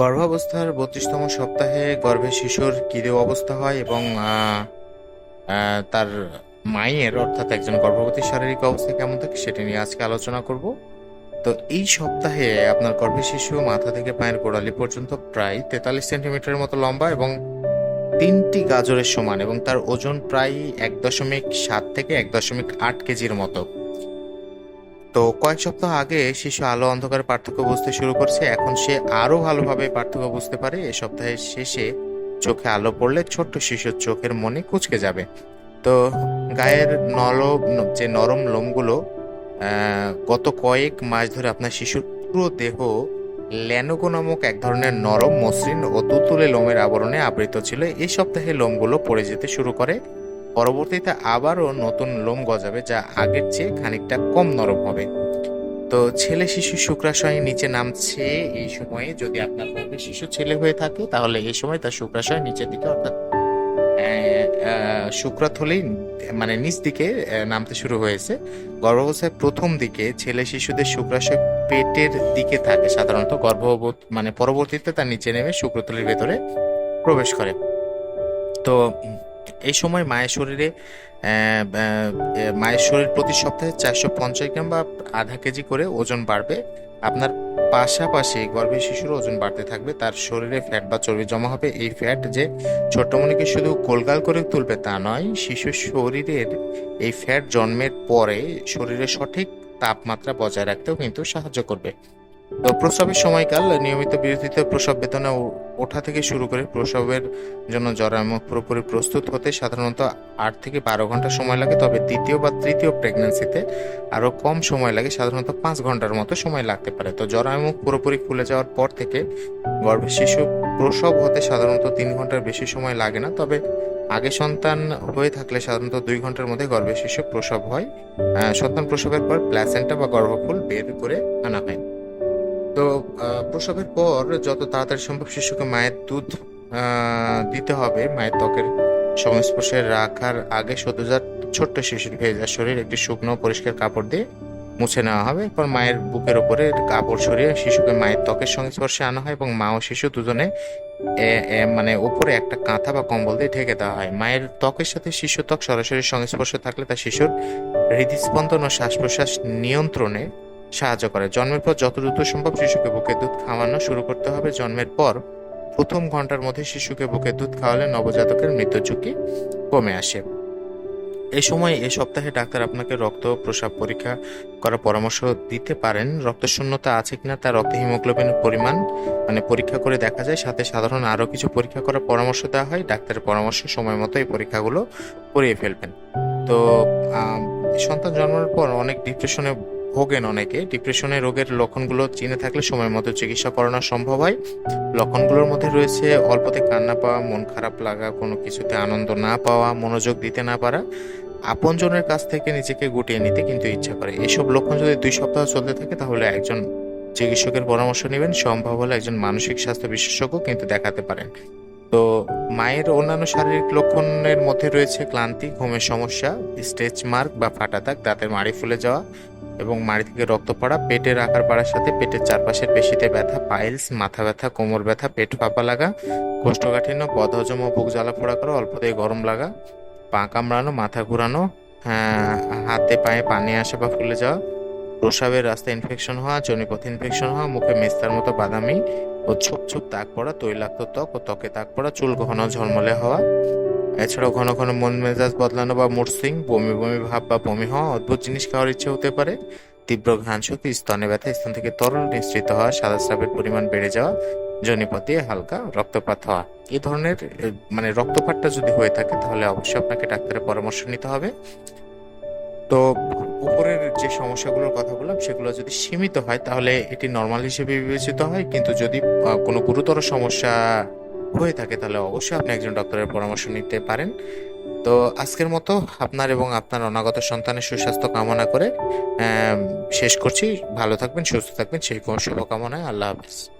গর্ভাবস্থার বত্রিশতম সপ্তাহে গর্ভে শিশুর কিরে অবস্থা হয় এবং তার মায়ের, অর্থাৎ একজন গর্ভবতীর শারীরিক অবস্থা কেমন থাকে সেটি নিয়ে আজকে আলোচনা করব। তো এই সপ্তাহে আপনার গর্ভের শিশু মাথা থেকে পায়ের গোড়ালি পর্যন্ত প্রায় তেতাল্লিশ সেন্টিমিটারের মতো লম্বা এবং তিনটি গাজরের সমান এবং তার ওজন প্রায় এক দশমিক সাত থেকে এক দশমিক আট কেজির মতো। তো কয়েক সপ্তাহ আগে শিশু আলো অন্ধকার পার্থক্য বুঝতে শুরু করছে। এখন সে আরও ভালোভাবে পার্থক্য বুঝতে পারে। এ সপ্তাহের শেষে চোখে আলো পড়লে ছোট্ট শিশুর চোখের মনে কুচকে যাবে। তো গায়ের নরম যে নরম লোমগুলো গত কয়েক মাস ধরে আপনার শিশুর পুরো দেহ ল্যানোগো নামক এক ধরনের নরম মসৃণ ও তুতুলে লোমের আবরণে আবৃত ছিল। এই সপ্তাহে লোমগুলো পড়ে যেতে শুরু করে। পরবর্তীতে আবারও নতুন লোম গজাবে যা আগের চেয়ে খানিকটা কম নরম হবে। তো ছেলে শিশু শুক্রাশয় নিচে নামছে এই সময়ে। যদি আপনার গর্ভে শিশু ছেলে হয়ে থাকে তাহলে এই সময় তার শুক্রাশয় নিচের দিকে অর্থাৎ আহ, মানে নিচ দিকে নামতে শুরু হয়েছে। গর্ভাবস্থায় প্রথম দিকে ছেলে শিশুদের শুক্রাশয় পেটের দিকে থাকে সাধারণত। গর্ভবত মানে পরবর্তীতে তার নিচে নেমে শুক্রথলির ভেতরে প্রবেশ করে। তো এই সময় মায়ের শরীরে মায়ের শরীর প্রতি সপ্তাহে চারশো পঞ্চাশ গ্রাম বা আধা কেজি করে ওজন বাড়বে। আপনার পাশাপাশি গর্ভের শিশুর ওজন বাড়তে থাকবে। তার শরীরে ফ্যাট বা চর্বি জমা হবে। এই ফ্যাট যে ছোট্টমণিকে শুধু গোলগাল করে তুলবে তা নয়, শিশুর শরীরের এই ফ্যাট জন্মের পরে শরীরে সঠিক তাপমাত্রা বজায় রাখতেও কিন্তু সাহায্য করবে। তো প্রসবের সময়কাল নিয়মিত বিরতিতে প্রসব বেদনা ওঠা থেকে শুরু করে প্রসবের জন্য জরায়ুমুখ পুরোপুরি প্রস্তুত হতে সাধারণত আট থেকে বারো ঘণ্টা সময় লাগে। তবে দ্বিতীয় বা তৃতীয় প্রেগন্যান্সিতে আরও কম সময় লাগে, সাধারণত পাঁচ ঘণ্টার মতো সময় লাগতে পারে। তো জরায়ুমুখ পুরোপুরি খুলে যাওয়ার পর থেকে গর্ভের শিশু প্রসব হতে সাধারণত তিন ঘণ্টার বেশি সময় লাগে না। তবে আগে সন্তান হয়ে থাকলে সাধারণত দুই ঘণ্টার মধ্যে গর্ভের শিশু প্রসব হয়। সন্তান প্রসবের পর প্ল্যাসেন্টা বা গর্ভফুল বের করে আনা হয়। তো প্রসবের পর যত তাড়াতাড়ি সম্ভব শিশুকে মায়ের দুধ দিতে হবে। মায়ের ত্বকের সংস্পর্শে রাখার আগে সদ্যজাত ছোট্ট শিশুর ভেজা শরীর, একটি শুকনো পরিষ্কার কাপড় দিয়ে মুছে নেওয়া হবে। এরপর মায়ের বুকের উপরে কাপড় সরিয়ে শিশুকে মায়ের ত্বকের সংস্পর্শে আনা হয় এবং মা ও শিশু দুজনে মানে উপরে একটা কাঁথা বা কম্বল দিয়ে ঢেকে দেওয়া হয়। মায়ের ত্বকের সাথে শিশু ত্বক সরাসরি সংস্পর্শে থাকলে তা শিশুর হৃদস্পন্দন ও শ্বাস প্রশ্বাস নিয়ন্ত্রণে সাহায্য করে। জন্মের পর যত দ্রুত সম্ভব শিশুকে বুকে দুধ খাওয়ানো শুরু করতে হবে। জন্মের পর প্রথম ঘণ্টার মধ্যে শিশুকে বুকে দুধ খাওয়ালে নবজাতকের মৃত্যু ঝুঁকি কমে আসে। এই সময় এ সপ্তাহে ডাক্তার আপনাকে রক্ত প্রসাব পরীক্ষা করার পরামর্শ দিতে পারেন। রক্ত শূন্যতা আছে কিনা তার রক্তে হিমোগ্লোবিনের পরিমাণ মানে পরীক্ষা করে দেখা যায়। সাথে সাধারণ আরও কিছু পরীক্ষা করার পরামর্শ দেওয়া হয়। ডাক্তারের পরামর্শ সময় মতো এই পরীক্ষাগুলো করিয়ে ফেলবেন। তো সন্তান জন্মের পর অনেক ডিপ্রেশনে ভোগেন অনেকে ডিপ্রেশনের রোগের লক্ষণগুলো চিনে থাকলে সময় মতো চিকিৎসা করানো সম্ভব হয়। লক্ষণগুলোর মধ্যে রয়েছে অল্পতে কান্না পাওয়া, মন খারাপ লাগা, কোনো কিছুতে আনন্দ না পাওয়া, মনোযোগ দিতে না পারা। আপনজনের কাছ থেকে নিজেকে গুটিয়ে নিতে কিন্তু ইচ্ছা করে। এসব লক্ষণ যদি দুই সপ্তাহ চলতে থাকে, তাহলে একজন চিকিৎসকের পরামর্শ নেবেন। সম্ভব হলে একজন মানসিক স্বাস্থ্য বিশেষজ্ঞ কিন্তু দেখাতে পারেন। তো মায়ের অন্যান্য শারীরিক লক্ষণের মধ্যে রয়েছে ক্লান্তি ঘুমের সমস্যা স্ট্রেচ মার্ক বা ফাটা দাগ দাঁতের মাড়ি ফুলে যাওয়া এবং মাড়ি থেকে রক্ত পড়া পেটের আকার বাড়ার সাথে পেটের চারপাশের পেশিতে ব্যথা পাইলস মাথা ব্যথা কোমর ব্যথা পেট ফাঁপা লাগা কোষ্ঠকাঠিন্য বদহজম ও বুক জ্বালা পোড়া করা অল্পতেই গরম লাগা পা কামড়ানো মাথা ঘোরানো আহ, হাতে পায়ে পানি আসা বা ফুলে যাওয়া প্রসাবের রাস্তায় ইনফেকশন হওয়া জনিপথ ইনফেকশন হওয়া মুখে মেস্তার মতো বাদামি ও ছোপ ছোপ দাগ পড়া তৈলাক্ত ত্বক ও ত্বকে দাগ পড়া চুল ঘন ঝলমলে হওয়া। এছাড়াও ঘন ঘন মন মেজাজ বদলানো বা মুড সুইং বমি বমি ভাব বা বমি হওয়া অদ্ভুত জিনিস খাওয়ার ইচ্ছে হতে পারে। তীব্র ঘ্রাণ শক্তি, স্তনে ব্যথা, স্থান থেকে তরল নিঃসৃত হওয়া, সাদা স্রাবের পরিমাণ বেড়ে যাওয়া জনিপথ হালকা রক্তপাত হওয়া। এই ধরনের মানে রক্তপাতটা যদি হয়ে থাকে তাহলে অবশ্যই আপনাকে ডাক্তারের পরামর্শ নিতে হবে। তো উপরের যে সমস্যাগুলোর কথা বললাম, সেগুলো যদি সীমিত হয়, তাহলে এটি নর্মাল হিসেবে বিবেচিত হয়। কিন্তু যদি কোনো গুরুতর সমস্যা হয়ে থাকে, তাহলে অবশ্যই আপনি একজন ডক্টরের পরামর্শ নিতে পারেন। তো আজকের মতো আপনার এবং আপনার অনাগত সন্তানের সুস্বাস্থ্য কামনা করে শেষ করছি। ভালো থাকবেন, সুস্থ থাকবেন। সেই কোনো শুভকামনায় আল্লাহ হাফেজ।